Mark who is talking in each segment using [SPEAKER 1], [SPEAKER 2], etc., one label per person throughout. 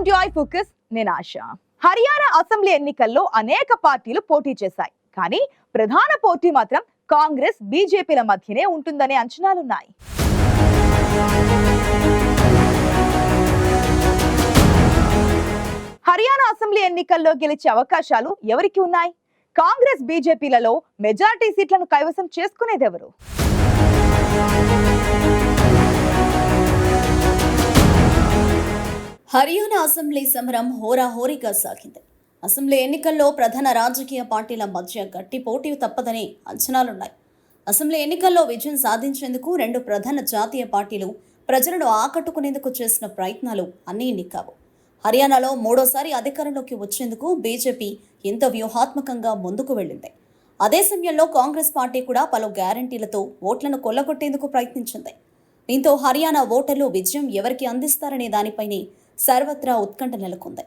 [SPEAKER 1] Welcome to I focus నేను ఆశ. Haryana assembly ఎన్నికల్లో అనేక పార్టీలు పోటీ చేశాయి. కానీ ప్రధాన పోటీ మాత్రం కాంగ్రెస్ బీజేపీల మధ్యనే ఉంటుందనే అంచనాలున్నాయి. హర్యానా అసెంబ్లీ ఎన్నికల్లో గెలిచే అవకాశాలు ఎవరికి ఉన్నాయి? కాంగ్రెస్ బీజేపీలలో మెజార్టీ సీట్లను కైవసం చేసుకునేదెవరు?
[SPEAKER 2] హర్యానా అసెంబ్లీ సమరం హోరాహోరీగా సాగింది. అసెంబ్లీ ఎన్నికల్లో ప్రధాన రాజకీయ పార్టీల మధ్య గట్టి పోటీ తప్పదని అంచనాలున్నాయి. అసెంబ్లీ ఎన్నికల్లో విజయం సాధించేందుకు రెండు ప్రధాన జాతీయ పార్టీలు ప్రజలను ఆకట్టుకునేందుకు చేసిన ప్రయత్నాలు అన్నీ ఇన్ని హర్యానాలో మూడోసారి అధికారంలోకి వచ్చేందుకు బీజేపీ ఎంతో వ్యూహాత్మకంగా ముందుకు వెళ్ళింది. అదే సమయంలో కాంగ్రెస్ పార్టీ కూడా పలు గ్యారంటీలతో ఓట్లను కొల్లగొట్టేందుకు ప్రయత్నించింది. దీంతో హర్యానా ఓటర్లు విజయం ఎవరికి అందిస్తారనే దానిపైనే సర్వత్రా ఉత్కంఠ నెలకొంది.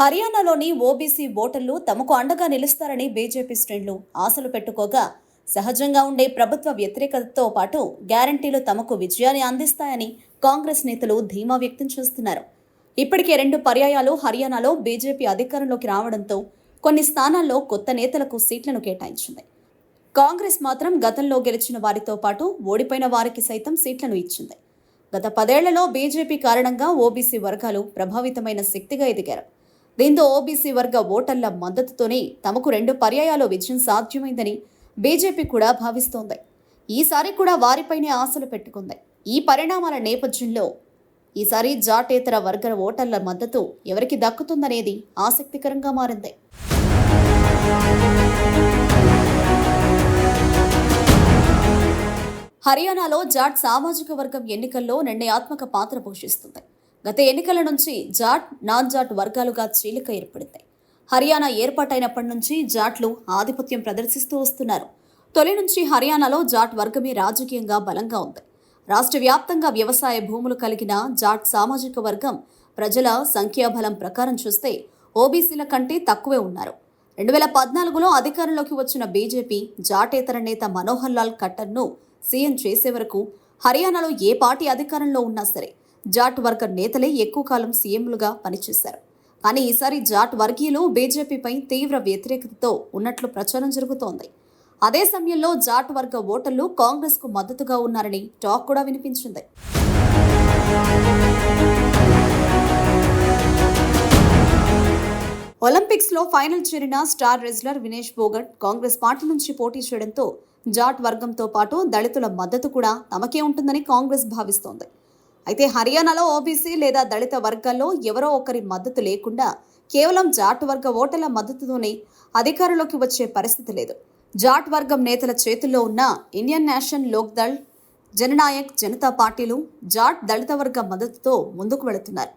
[SPEAKER 2] హర్యానాలోని ఓబీసీ ఓటర్లు తమకు అండగా నిలుస్తారని బీజేపీ శ్రేణులు ఆశలు పెట్టుకోగా సహజంగా ఉండే ప్రభుత్వ వ్యతిరేకతతో పాటు గ్యారంటీలు తమకు విజయాన్ని అందిస్తాయని కాంగ్రెస్ నేతలు ధీమా వ్యక్తం చేస్తున్నారు. ఇప్పటికే రెండు పర్యాయాలు హర్యానాలో బీజేపీ అధికారంలోకి రావడంతో కొన్ని స్థానాల్లో కొత్త నేతలకు సీట్లను కేటాయించింది. కాంగ్రెస్ మాత్రం గతంలో గెలిచిన వారితో పాటు ఓడిపోయిన వారికి సైతం సీట్లను ఇచ్చింది. గత పదేళ్ళలో బీజేపీ కారణంగా ఓబీసీ వర్గాలు ప్రభావితమైన శక్తిగా ఎదిగారు. దీంతో ఓబీసీ వర్గ ఓటర్ల మద్దతుతోనే తమకు రెండు పర్యాయాలు విజయం సాధ్యమైందని బీజేపీ కూడా భావిస్తోంది. ఈసారి కూడా వారిపైనే ఆశలు పెట్టుకుంది. ఈ పరిణామాల నేపథ్యంలో ఈసారి జాటేతర వర్గ ఓటర్ల మద్దతు ఎవరికి దక్కుతుందనేది ఆసక్తికరంగా మారింది. హర్యానాలో జాట్ సామాజిక వర్గం ఎన్నికల్లో నిర్ణయాత్మక పాత్ర పోషిస్తుంది. గత ఎన్నికల నుంచి జాట్ నాన్ జాట్ వర్గాలుగా చీలిక ఏర్పడింది. హర్యానా ఏర్పాటైనప్పటి నుంచి జాట్లు ఆధిపత్యం ప్రదర్శిస్తూ వస్తున్నారు. తొలి నుంచి హర్యానాలో జాట్ వర్గమే రాజకీయంగా బలంగా ఉంది. రాష్ట్ర వ్యాప్తంగా వ్యవసాయ భూములు కలిగిన జాట్ సామాజిక వర్గం ప్రజల సంఖ్యాబలం ప్రకారం చూస్తే ఓబీసీల కంటే తక్కువే ఉన్నారు. రెండు వేల పద్నాలుగులో అధికారంలోకి వచ్చిన బీజేపీ జాటేతర నేత మనోహర్ లాల్ ఖట్టర్ను సీఎం చేసే వరకు హర్యానాలో ఏ పార్టీ అధికారంలో ఉన్నా సరే జాట్ వర్గ నేతలే ఎక్కువ కాలం సీఎంలుగా పనిచేశారు. కానీ ఈసారి జాట్ వర్గీయులు బీజేపీపై తీవ్ర వ్యతిరేకతతో ఉన్నట్లు ప్రచారం జరుగుతోంది. అదే సమయంలో జాట్ వర్గ ఓటర్లు కాంగ్రెస్కు మద్దతుగా ఉన్నారని టాక్ కూడా వినిపించింది. ఒలింపిక్స్లో ఫైనల్ చేరిన star wrestler Vinesh Phogat Congress party నుంచి పోటీ చేయడంతో జాట్ వర్గంతో పాటు దళితుల మద్దతు కూడా తమకే ఉంటుందని కాంగ్రెస్ భావిస్తోంది. అయితే హర్యానాలో ఓబీసీ లేదా దళిత వర్గాల్లో ఎవరో ఒకరి మద్దతు లేకుండా కేవలం జాట్ వర్గ ఓటర్ల మద్దతుతోనే అధికారంలోకి వచ్చే పరిస్థితి లేదు. జాట్ వర్గం నేతల చేతుల్లో ఉన్న ఇండియన్ నేషనల్ లోక్ దళ్ జననాయక్ జనతా పార్టీలు జాట్ దళిత వర్గ మద్దతుతో ముందుకు వెళుతున్నారు.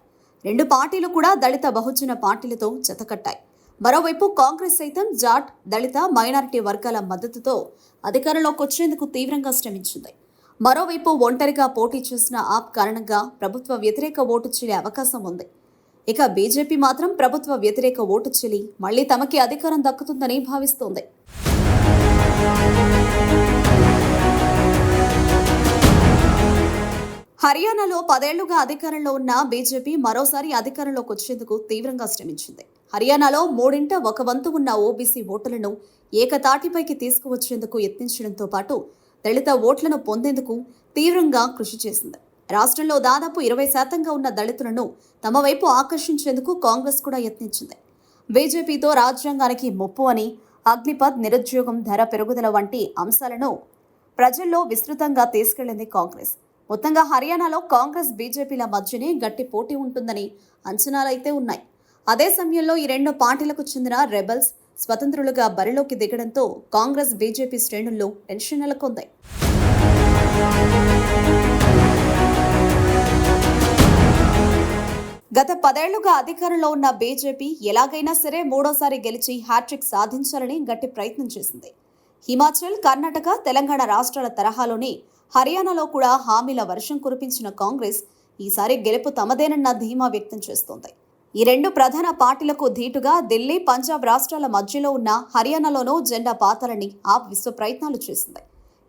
[SPEAKER 2] రెండు పార్టీలు కూడా దళిత బహుజన పార్టీలతో జతకట్టాయి. మరోవైపు కాంగ్రెస్ సైతం జాట్ దళిత మైనారిటీ వర్గాల మద్దతుతో అధికారంలోకి వచ్చేందుకు తీవ్రంగా శ్రమించింది. మరోవైపు ఒంటరిగా పోటీ చేసిన ఆప్ కారణంగా ప్రభుత్వ వ్యతిరేక ఓటు చెల్లి అవకాశం ఉంది. ఇక బీజేపీ మాత్రం ప్రభుత్వ వ్యతిరేక ఓటు చెల్లి మళ్ళీ తమకి అధికారం దక్కుతుందని భావిస్తోంది. హర్యానాలో పదేళ్ళుగా అధికారంలో ఉన్న బీజేపీ మరోసారి అధికారంలోకి వచ్చేందుకు తీవ్రంగా శ్రమించింది. హర్యానాలో మూడింట ఒక వంతు ఉన్న ఓబీసీ ఓట్లను ఏకతాటిపైకి తీసుకువచ్చేందుకు యత్నించడంతో పాటు దళిత ఓట్లను పొందేందుకు తీవ్రంగా కృషి చేసింది. రాష్ట్రంలో దాదాపు ఇరవై శాతంగా ఉన్న దళితులను తమ వైపు ఆకర్షించేందుకు కాంగ్రెస్ కూడా యత్నించింది. బీజేపీతో రాజ్యాంగానికి ముప్పు అని అగ్నిపథ్ నిరుద్యోగం ధర పెరుగుదల వంటి అంశాలను ప్రజల్లో విస్తృతంగా తీసుకెళ్ళింది కాంగ్రెస్. మొత్తంగా హర్యానాలో కాంగ్రెస్ బీజేపీల మధ్యనే గట్టి పోటీ ఉంటుందని అంచనాలైతే ఉన్నాయి. అదే సమయంలో ఈ రెండు పార్టీలకు చెందిన రెబల్స్ స్వతంత్రులుగా బరిలోకి దిగడంతో కాంగ్రెస్ బీజేపీ శ్రేణుల్లో టెన్షన్ నెలకొంది. గత పదేళ్ళుగా అధికారంలో ఉన్న బీజేపీ ఎలాగైనా సరే మూడోసారి గెలిచి హ్యాట్రిక్ సాధించాలని గట్టి ప్రయత్నం చేసింది. హిమాచల్ కర్ణాటక తెలంగాణ రాష్ట్రాల తరహాలోనే హర్యానాలో కూడా హామీల వర్షం కురిపించిన కాంగ్రెస్ ఈసారి గెలుపు తమదేనన్న ధీమా వ్యక్తం చేస్తోంది. ఈ రెండు ప్రధాన పార్టీలకు ధీటుగా ఢిల్లీ పంజాబ్ రాష్ట్రాల మధ్యలో ఉన్న హర్యానాలోనూ జెండా పాతాలని ఆప్ విశ్వ ప్రయత్నాలు చేసింది.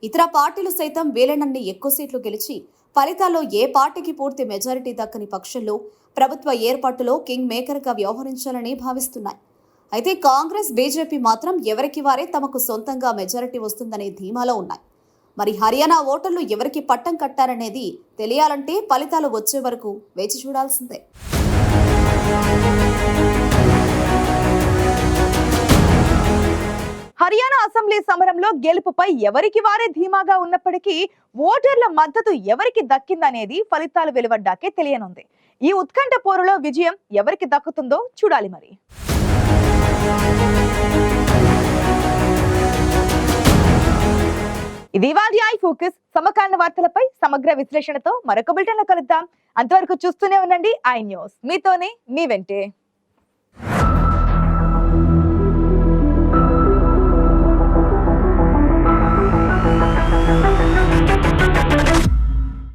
[SPEAKER 2] ఇతర పార్టీలు సైతం వీలైనన్ని ఎక్కువ సీట్లు గెలిచి ఫలితాల్లో ఏ పార్టీకి పూర్తి మెజారిటీ దక్కని పక్షంలో ప్రభుత్వ ఏర్పాటులో కింగ్ మేకర్గా వ్యవహరించాలని భావిస్తున్నాయి. అయితే కాంగ్రెస్ బీజేపీ మాత్రం ఎవరికి వారే తమకు సొంతంగా మెజారిటీ వస్తుందనే ధీమాలో ఉన్నాయి. మరి హర్యానా ఓటర్లు ఎవరికి పట్టం కట్టారనేది తెలియాలంటే ఫలితాలు వచ్చే వరకు వేచి చూడాల్సిందే.
[SPEAKER 1] హర్యానా అసెంబ్లీ సమరంలో గెలుపుపై ఎవరికి వారే ధీమాగా ఉన్నప్పటికీ ఓటర్ల మద్దతు ఎవరికి దక్కిందనేది ఫలితాలు వెలువడ్డాకే తెలియనుంది. ఈ ఉత్కంఠ పోరులో విజయం ఎవరికి దక్కుతుందో చూడాలి మరి. ఇది వారి ఐ ఫోకస్. సమకాలీన వార్తలపై సమగ్ర విశ్లేషణతో మరొక బులెటిన్లో కలుద్దాం. అంతవరకు చూస్తూనే ఉండండి ఐ న్యూస్. మీతోనే మీ వెంటే.